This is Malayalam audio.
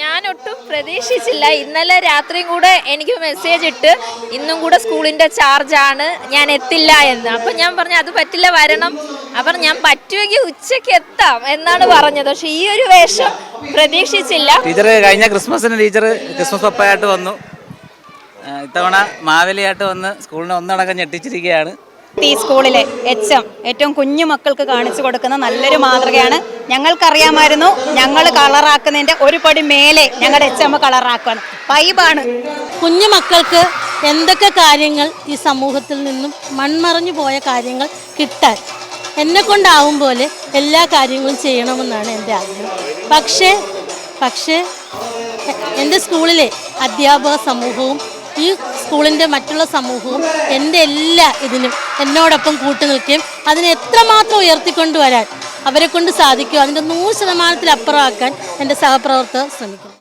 ഞാൻ ഒട്ടും പ്രതീക്ഷിച്ചില്ല. ഇന്നലെ രാത്രിയും കൂടെ എനിക്ക് മെസ്സേജ് ഇട്ട് ഇന്നും കൂടെ സ്കൂളിന്റെ ചാർജാണ് ഞാൻ എത്തില്ല എന്ന്. അപ്പൊ ഞാൻ പറഞ്ഞു അത് പറ്റില്ല വരണം. അപ്പൊ ഞാൻ പറ്റുമെങ്കിൽ ഉച്ചയ്ക്ക് എത്താം എന്നാണ് പറഞ്ഞത്. പക്ഷേ ഈ ഒരു വേഷം പ്രതീക്ഷിച്ചില്ല. ടീച്ചർ കഴിഞ്ഞ ക്രിസ്മസിന് ടീച്ചർ ക്രിസ്മസ് പപ്പയായിട്ട് വന്നു. ഇത്തവണ മാവലിയായിട്ട് വന്ന് സ്കൂളിനെ ഒന്നടക്കം ഞെട്ടിച്ചിരിക്കുകയാണ്. ഈ സ്കൂളിലെ എച്ച് എം ഏറ്റവും കുഞ്ഞു മക്കൾക്ക് കാണിച്ചു കൊടുക്കുന്ന നല്ലൊരു മാതൃകയാണ്. ഞങ്ങൾക്കറിയാമായിരുന്നു ഞങ്ങൾ കളറാക്കുന്നതിന്റെ ഒരു പടി മേലെ ഞങ്ങളുടെ എച്ച് എം കളറാക്കുകയാണ് വൈബാണ്. കുഞ്ഞു മക്കൾക്ക് എന്തൊക്കെ കാര്യങ്ങൾ ഈ സമൂഹത്തിൽ നിന്നും മൺമറഞ്ഞു പോയ കാര്യങ്ങൾ കിട്ടാൻ എന്നെ കൊണ്ടാവും പോലെ എല്ലാ കാര്യങ്ങളും ചെയ്യണമെന്നാണ് എന്റെ ആഗ്രഹം. പക്ഷേ പക്ഷേ എന്റെ സ്കൂളിലെ അധ്യാപക സമൂഹവും ഈ സ്കൂളിന്റെ മറ്റുള്ള സമൂഹവും എന്റെ എല്ലാ ഇതിനും എന്നോടൊപ്പം കൂട്ടുനിൽക്കുകയും അതിനെ എത്രമാത്രം ഉയർത്തിക്കൊണ്ടുവരാൻ അവരെ കൊണ്ട് സാധിക്കുമോ അതിന്റെ നൂറ് ശതമാനത്തിലപ്പുറമാക്കാൻ എന്റെ സഹപ്രവർത്തകർ ശ്രമിക്കും